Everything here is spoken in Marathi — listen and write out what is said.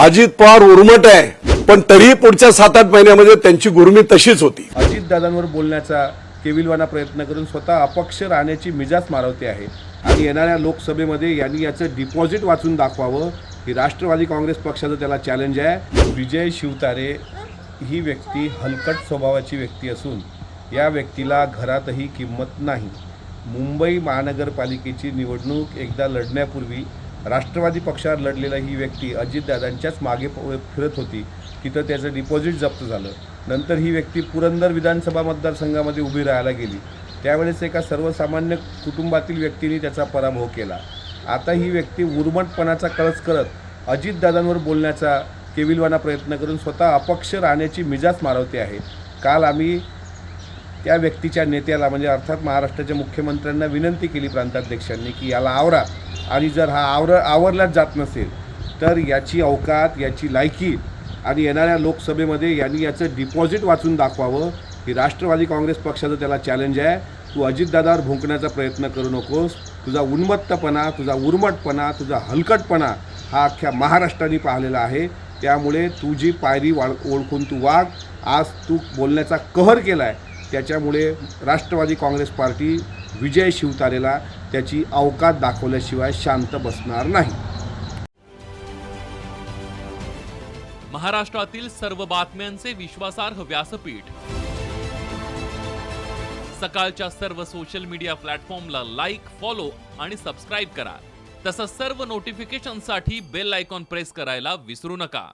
अजित पवार उर्मट आहे पण तरीही पुढच्या सात आठ महिन्यामध्ये त्यांची गुरमी तशीच होती. अजितदादांवर बोलण्याचा केविलवाना प्रयत्न करून स्वतः अपक्ष राहण्याची मिजाज मारवते आहे. आणि येणाऱ्या लोकसभेमध्ये यांनी याचं डिपॉझिट वाचून दाखवावं ही राष्ट्रवादी काँग्रेस पक्षाचं त्याला चॅलेंज आहे. विजय शिवतारे ही व्यक्ती हलकट स्वभावाची व्यक्ती असून या व्यक्तीला घरातही किंमत नाही. मुंबई महानगरपालिकेची निवडणूक एकदा लढण्यापूर्वी राष्ट्रवादी पक्षावर लढलेला ही व्यक्ती अजितदादांच्याच मागे फिरत होती. तिथं त्याचं डिपॉझिट जप्त झालं. नंतर ही व्यक्ती पुरंदर विधानसभा मतदारसंघामध्ये उभी राहायला गेली. त्यावेळेस एका सर्वसामान्य कुटुंबातील व्यक्तीने त्याचा पराभव केला. आता ही व्यक्ती उर्मटपणाचा कळस करत अजितदादांवर बोलण्याचा केविलवाना प्रयत्न करून स्वतः अपक्ष राहण्याची मिजाज मारवते आहे. काल आम्ही त्या व्यक्तीच्या नेत्याला म्हणजे अर्थात महाराष्ट्राच्या मुख्यमंत्र्यांना विनंती केली प्रांताध्यक्षांनी की याला आवरा. आणि जर हा आवर आवरलाच जात नसेल तर याची अवकात याची लायकी आणि येणाऱ्या लोकसभेमध्ये यांनी याचं डिपॉझिट वाचून दाखवावं. ही राष्ट्रवादी काँग्रेस पक्षाचं त्याला चॅलेंज आहे. तू अजितदादावर भुंकण्याचा प्रयत्न करू नकोस. तुझा उन्मत्तपणा तुझा उर्मटपणा तुझा हलकटपणा हा अख्ख्या महाराष्ट्राने पाहिलेला आहे. त्यामुळे तुझी पायरी वाळ ओळखून तू वाघ. आज तू बोलण्याचा कहर केला आहे त्याच्यामुळे राष्ट्रवादी काँग्रेस पार्टी विजय शिवतारेला त्याची अवकात दाखवल्याशिवाय शांत बसणार नाही. महाराष्ट्रातील सर्व बातम्यांचे विश्वासार्ह व्यासपीठ. सकाळच्या सर्व सोशल मीडिया प्लॅटफॉर्मला लाईक फॉलो आणि सबस्क्राईब करा. तसंच सर्व नोटिफिकेशनसाठी बेल आयकॉन प्रेस करायला विसरू नका.